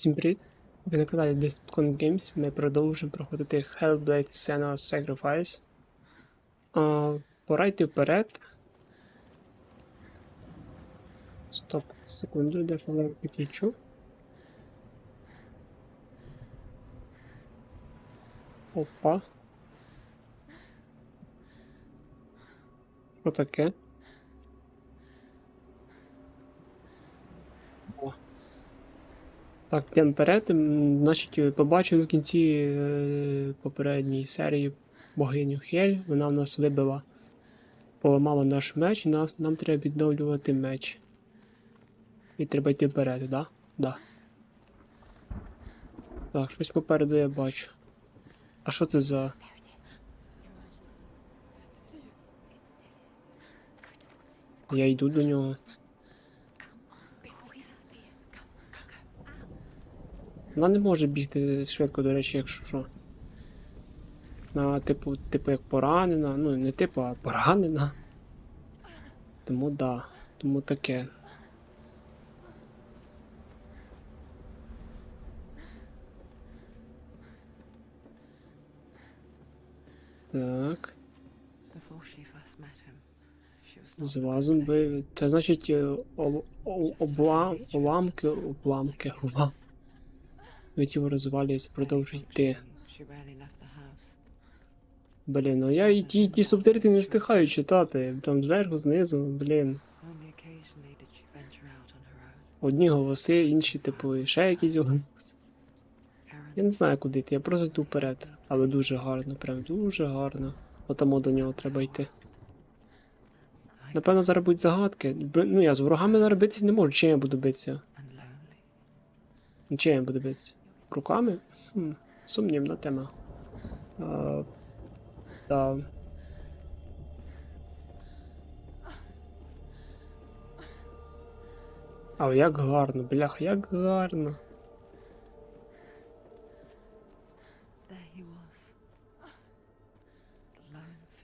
Усім привіт! Ви на каналі Decepticon Games. Ми продовжуємо проходити Hellblade Senua's Sacrifice. А, пора йти вперед. Стоп, секунду, де ж я підключу. Опа. Що таке? Так, йдемо вперед. Значить, побачили в кінці е, попередньої серії богиню Хель. Вона в нас вибила, поламала наш меч, і нас, нам треба відновлювати меч. І треба йти вперед, да? Да. Так, щось попереду я бачу. А що це за. Я йду до нього. Вона не може бігти швидко, до речі, якщо що. Вона, типу, типу, як поранена. Ну, не типу, а поранена. Тому да. Тому таке. Так. З вазом би. Це значить е, об, об, облам, уламки, обламки, Від його розвалюється, продовжує йти. Блін, ну я і ті, ті субтитри не встигаю читати. Там зверху, знизу, блін. Одні голоси, інші, типу, і ще якісь голоси. Я не знаю, куди йти, я просто йду вперед. Але дуже гарно, прям дуже гарно. Отамо до нього треба йти. Напевно, зараз будуть загадки. Ну я з ворогами зараз битись не можу, чим я буду битися? Чим я буду битися? Руками? Хм, сумнівна тема. А, та. А як гарно, блях, як гарно.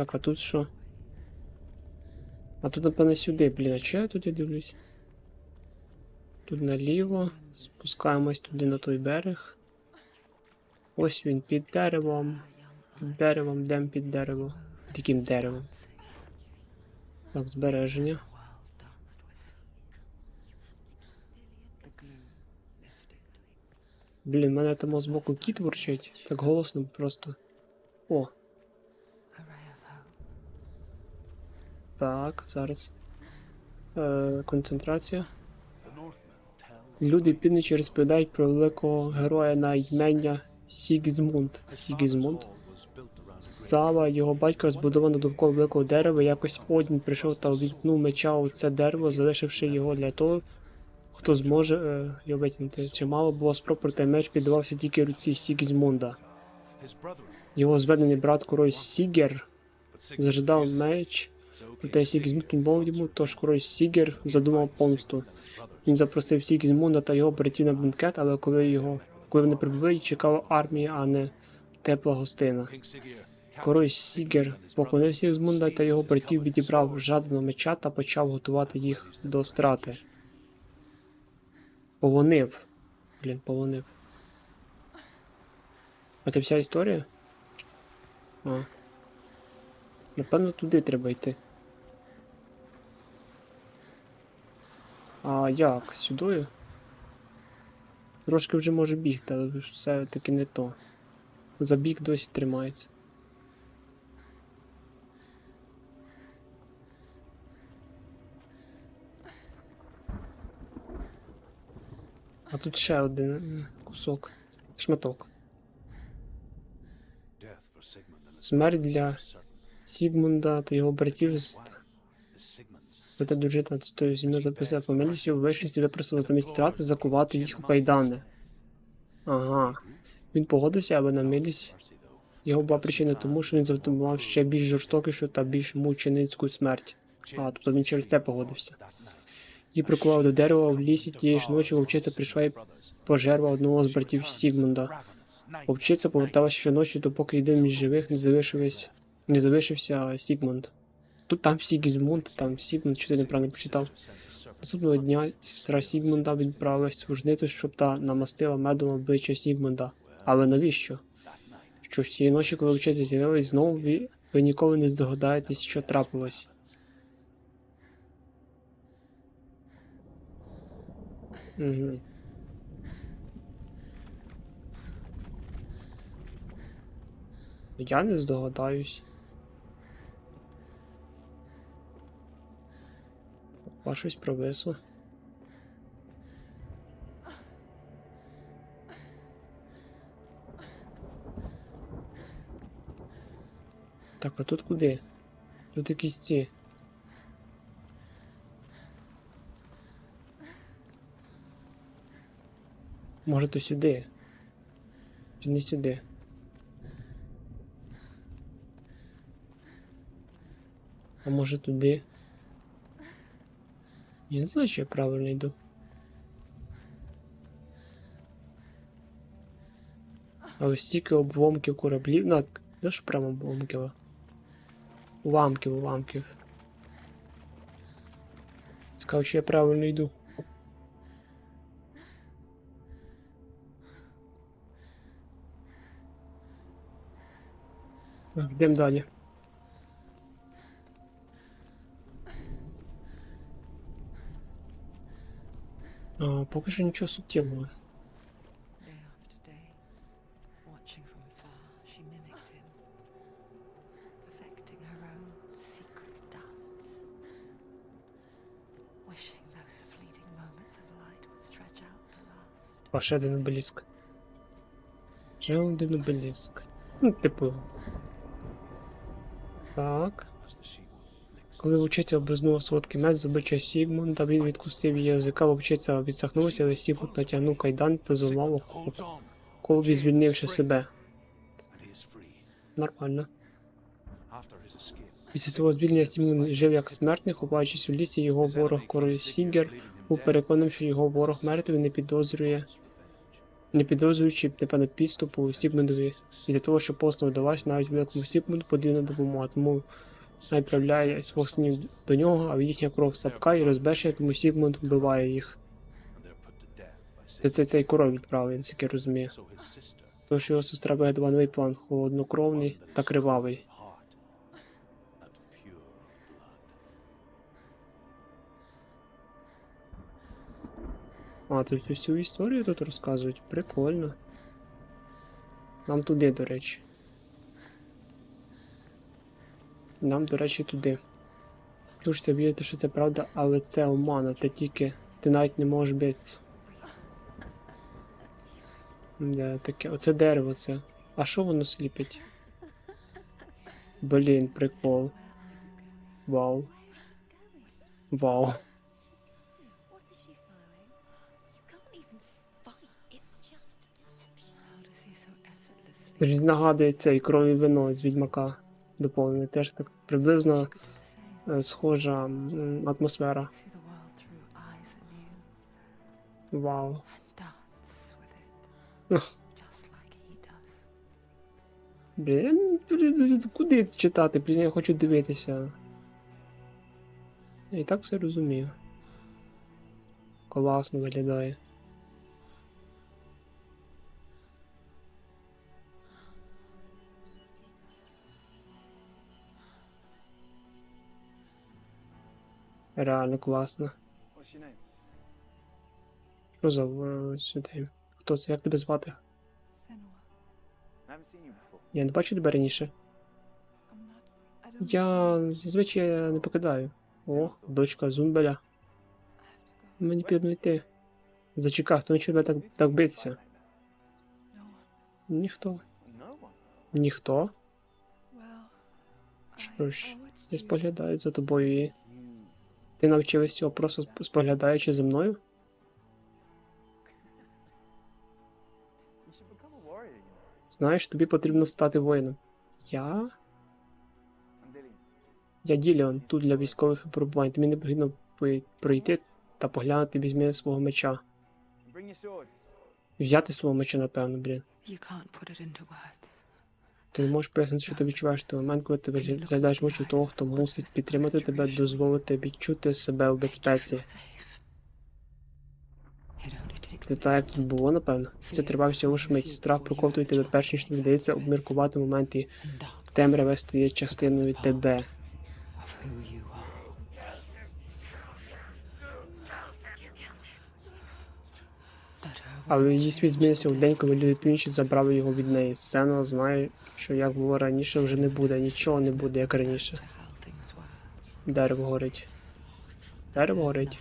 Так, а тут що? А тут, напевно, сюди, блін, а чого я туди дивлюсь? Тут наліво. Спускаємось туди на той берег. Ось він під деревом. Під деревом, йдемо під дерево. Таким деревом. Так, збереження. Блін, мене там збоку кіт ворчить. Так голосно просто. О, так, зараз. Е, концентрація. Люди півночі розповідають про великого героя на імення Сігізмунд. Сігізмунд. Сава, його батько збудовано довкола великого дерева. Якось Одін прийшов та увімкнув меча у це дерево, залишивши його для того, хто зможе е, його витягнути. Чимало було спроб, проте меч піддавався тільки руці Сігізмунда. Його зведений брат король Сігер зажидав меч, проте Сігізмунд йому, тож король Сігер задумав помсту. Він запросив Сігізмунда та його братів на бенкет, але коли його коли вони прибули, чекала армія, а не тепла гостина. Король Сігер поклонив Сігізмунда та його братів відібрав жаданого меча та почав готувати їх до страти. Полонив. Блін, полонив. А це вся історія? А. Напевно, туди треба йти. А як? Сюдою? Трошки вже може бігти, але все таки не то. Забіг досі тримається. А тут ще один е, кусок. Шматок. Смерть для Сігмунда та його братів з Зате дружина з тою зім'ю записав помилістю, у вишності випросила замість страти закувати їх у кайдани. Ага. Він погодився, аби на милість його була причина тому, що він задумав ще більш жорстокішу та більш мученицьку смерть. А, тобто він через це погодився. Її прикував до дерева в лісі тієї ж ночі вовчиця прийшла і пожерла одного з братів Сігмунда. Вовчиця поверталася щоночі, допоки єдиним із живих не залишився, не залишився Сігмунд. Тут там Сігізмунд, там Сігмунд, що ти неправильно почитав. Наступного дня сестра Сігмунда відправилась служнити, щоб та намастила медом обличчя Сігмунда. Але навіщо? Що ж цієї ночі, коли вчитель з'явилась знову, ви, ви ніколи не здогадаєтесь, що трапилось. Угу. Я не здогадаюсь. А щось. Так, а тут куди? Тут якісь ці. Може то сюди? Чи не сюди? А може туди? Не знаю, чи я правильно йду. А ось стільки обломків кораблів. Ну, де ж прямо обломків? а? Уламків, уламків. Цікаво, чи я правильно йду. Так, Йдемо далі. Out to last. А ще один обеліск. Ще один обеліск. Ну, типу. Так. Коли вчиться облизнув солодкий мед з обличчя Сігмунда, він відкусив її язика, вовчиця відсахнувся, але Сігмунд натягнув кайдан та зламав колбі, звільнивши себе. Нормально. Після свого звільнення Сігмунд жив як смертний, ховаючись у лісі, його ворог король Сігер був переконаний, що його ворог мертвий не підозрює, не підозрюючи, напевно, підступу Сігмундові. І для того, щоб поста вдалась, навіть великому Сігмунду потрібна допомога, тому направляє свого синів до нього, а їхня кров сапка і розбещає, тому Сігмунд вбиває їх. Це, це цей король відправив, наскільки я розумію. Тож його сестра вигадала новий план холоднокровний та кривавий. А, тут всю історію тут розказують. Прикольно. Нам туди, до речі. Нам, до речі, туди. Хочеться вірити, що це правда, але це омана, ти тільки. Ти навіть не можеш битися. Де таке. Оце дерево це. А що воно сліпить? Блін, прикол. Вау. Вау. Нагадує цей крові вино з відьмака. Доповнене. Теж так приблизно е, схожа атмосфера. Вау. блін, куди читати? Блін, я хочу дивитися. Я і так все розумію. Класно виглядає. Реально класно. Що за е, сюди? Хто це? Як тебе звати? Я не бачив тебе раніше. Я зазвичай не покидаю. О, дочка Зумбеля. Мені потрібно йти. Зачекай, хто нічого так, так биться? Ніхто. Ніхто. Що ж, you. споглядають за тобою. І. ти навчилась цього просто споглядаючи за мною? Знаєш, тобі потрібно стати воїном. Я? Я Діліон, тут для військових випробувань. Тобі не потрібно пройти та поглянути візьми свого меча. Взяти свого меча, напевно, блін. Ти можеш пояснити, що ти відчуваєш той момент, коли ти заглядаєш в очі того, хто мусить підтримати тебе, дозволити відчути себе в безпеці. Це так, як тут було, напевно. Це тривав всього ж мить. Страх проковтує тебе перш ніж тобі вдається обміркувати момент, і темряве стає частиною тебе. Але її світ змінився в день, коли люди північі забрали його від неї. Сцена знає, що як було раніше, вже не буде, нічого не буде, як раніше. Дерево горить. Дерево горить.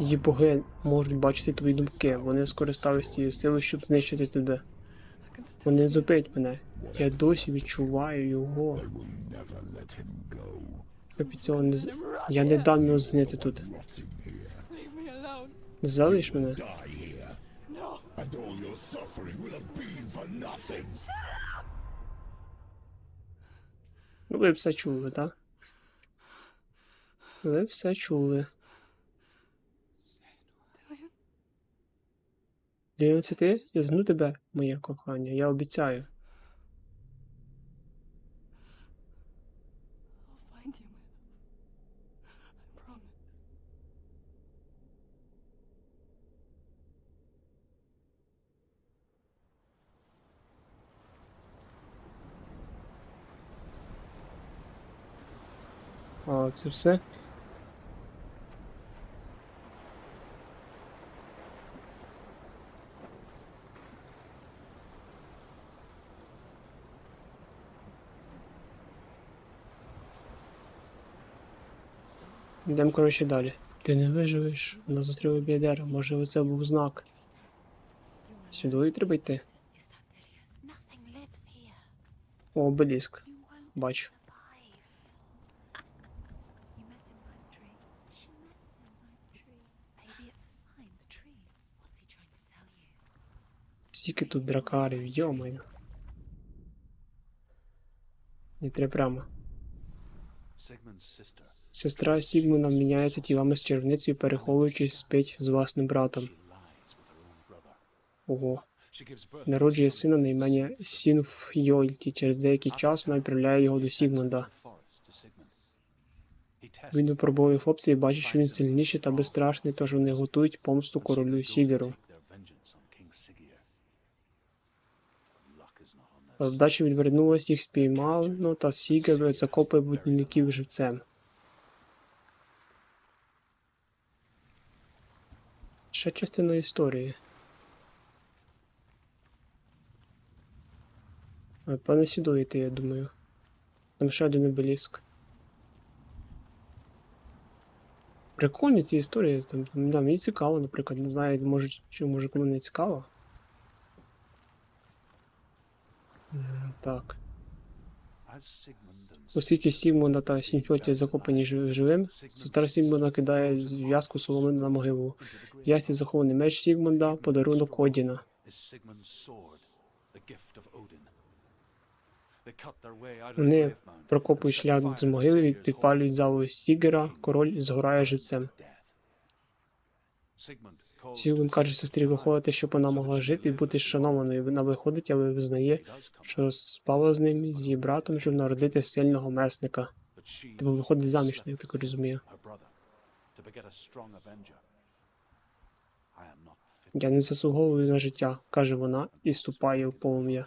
Її боги можуть бачити твої думки. Вони скористалися цією силою, щоб знищити тебе. Вони зупинять мене. Я досі відчуваю його. Я не Я не дам його знити тут. Залиш мене. Ну, ви все чули, так? Ви все чули. Це ти? Я зну тебе, моє кохання, я обіцяю. А це все? Йдемо, коротше, далі. Ти не виживеш, нас зустріли біля дерева, може це був знак. Сюди і треба йти. О, обеліск. Бачу. You? Стільки тут дракарів, йомаю. Не треба прямо. Сестра Сігмуна міняється тілами з червницею, переховуючись спить з власним братом. Ого. Народжує сина на ім'я Сінфйольті. Через деякий час вона відправляє його до Сігмунда. Він випробовує хлопця і бачить, що він сильніший та безстрашний, тож вони готують помсту королю Сігеру. Вдача відвернулась, їх спіймав, ну та Сігер закопує будівників живцем. Ще частина історії. А, Пане сюди йти, я думаю. Там ще один обеліск. Прикольні ці історії. Там, там, да, мені цікаво, наприклад. Не знаю, може, чи може кому не цікаво. Так. Оскільки Сігмунда та Сіньфьоті закопані живим, сестра Сігмунда кидає зв'язку соломини на могилу. Ясні захований меч Сігмунда, подарунок Одіна. Вони прокопують шлях з могили, підпалюють залу Сігера, король згорає живцем. Сігмунд каже сестрі виходити, щоб вона могла жити і бути шанованою. Вона виходить, але визнає, що спала з ним, з її братом, щоб народити сильного месника. Типу виходить заміж, я так розумію. Я не заслуговую на життя, каже вона, і ступає в полум'я.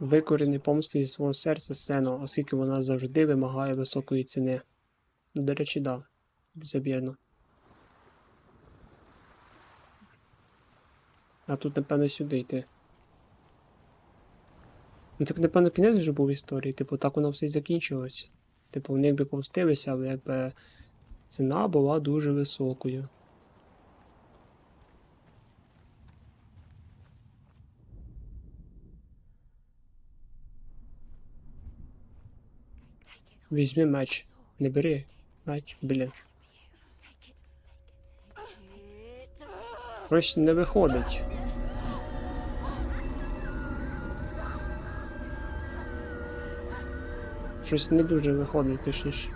Викорені помсти зі свого серця сцену, оскільки вона завжди вимагає високої ціни. До речі, да, забірно. А тут, напевно, сюди йти. Ну так, напевно, кінець вже був в історії. Типу, так воно все й закінчилось. Типу, вони якби помстилися, але якби ціна була дуже високою. Візьми меч. Не бери. Меч, блін. Take не виходить. Щось не дуже виходить, точніше.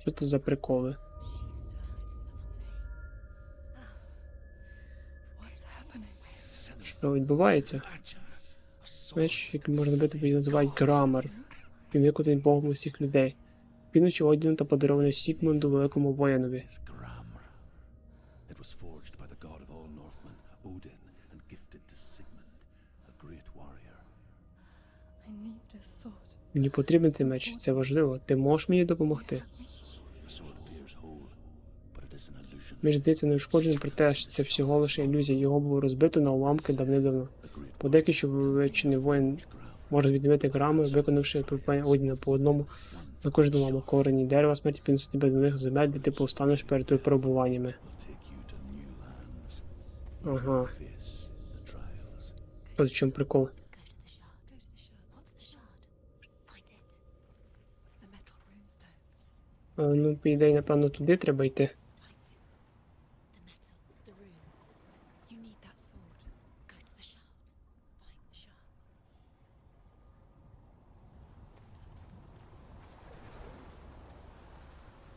Що тут за приколи? Що відбувається? Меч, який можна бити, називають грамар. Він виконаний богом усіх людей. Півночі одягнув та подарований Сігмунду великому воїнові. Мені потрібен цей меч, це важливо. Ти можеш мені допомогти? Меч здається неушкоджений, проте що це всього лише ілюзія. Його було розбито на уламки давним-давно. The Подеки, що вивечений воїн може відновити грами, виконавши припинення Одіна по одному на кожному уламок корені дерева смерті піднесуть тебе до них земель, де ти повстанеш перед випробуваннями. Ага. Ось в чому прикол. Е, Ну, по ідеї, напевно, туди треба йти.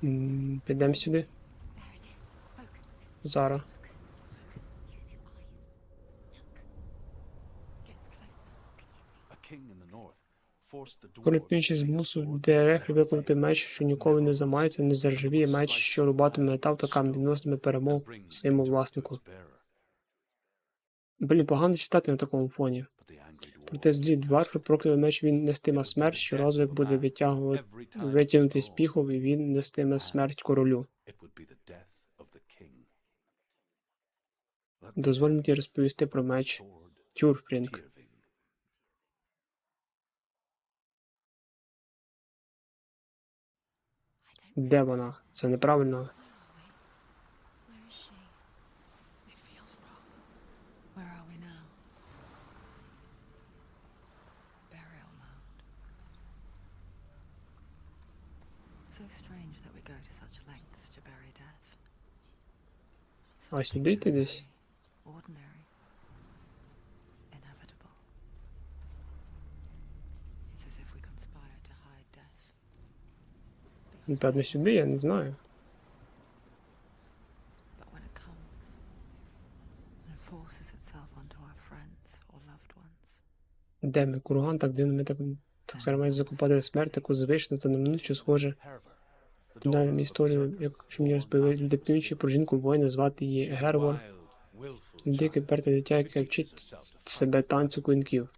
Пінші to make a змусив Дерехлі виконати меч, що ніколи не замається, не заржавіє меч, що рубатиме метал та камінь, відноситиме перемогу своєму власнику. Блін, погано читати на такому фоні. Проте злі дварфи прокляли меч, він нестиме смерть, що разу як буде витягувати, витягнутий з піхов, і він нестиме смерть королю. Дозволь мені розповісти про меч Тюрфрінг. Де вона? Це неправильно. So strange that we go to such lengths to bury death. А сюди йти десь? Ordinary. Inevitable. It's as if we conspire to hide death. Напевно, сюди, я не знаю. But when it comes, it forces itself onto our friends or loved ones. Де ми? Курган так дивно, ми Так, само мають закупати смерть, таку звичну та неминучу, схоже. Далі історію, якщо мені розповіли люди північі про жінку воїна, звати її Гервор. Дике перте дитя, яке вчить себе танцю клинків.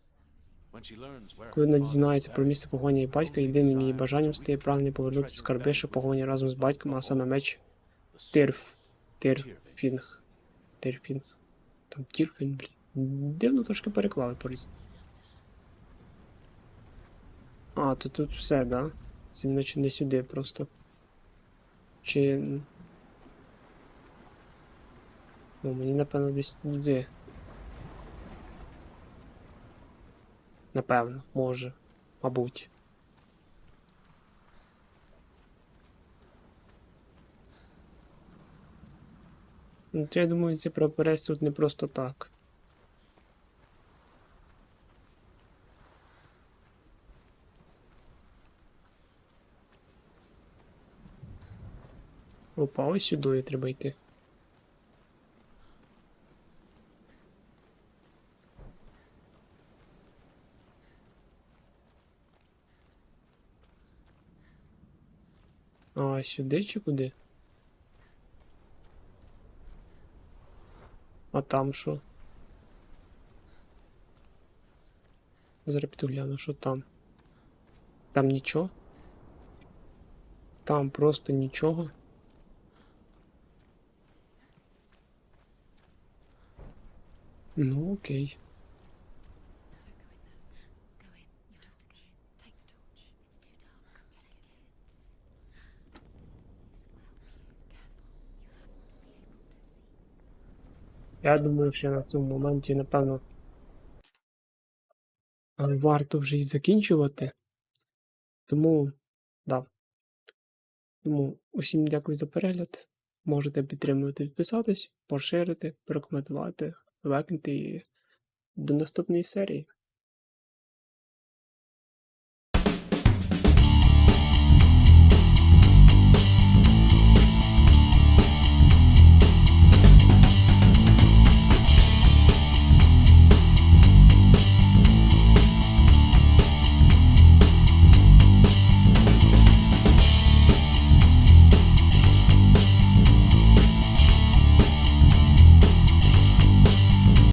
Коли вона дізнається про місце поховання її батька, єдиним її бажанням стає прагнення повернути скарби, що поховані разом з батьком, а саме меч Тирф. Тирфінг. Тирфінг. Там Тірфінг, блін. Дивно трошки переклали по різні. А, то тут все, да? Це наче не сюди просто. Чи. Ну, мені напевно десь туди. Напевно, може. Мабуть. Ну, то я думаю, ці прапорець тут не просто так. Опа, ось сюди треба йти. А, сюди чи куди? А там що? Зараз піду гляну, що там. Там нічого? Там просто нічого. To see. Я думаю, що на цьому моменті, напевно. Варто вже й закінчувати. Тому, да. Тому усім дякую за перегляд. Можете підтримувати, підписатись, поширити, прокоментувати, лайкнути і до наступної серії.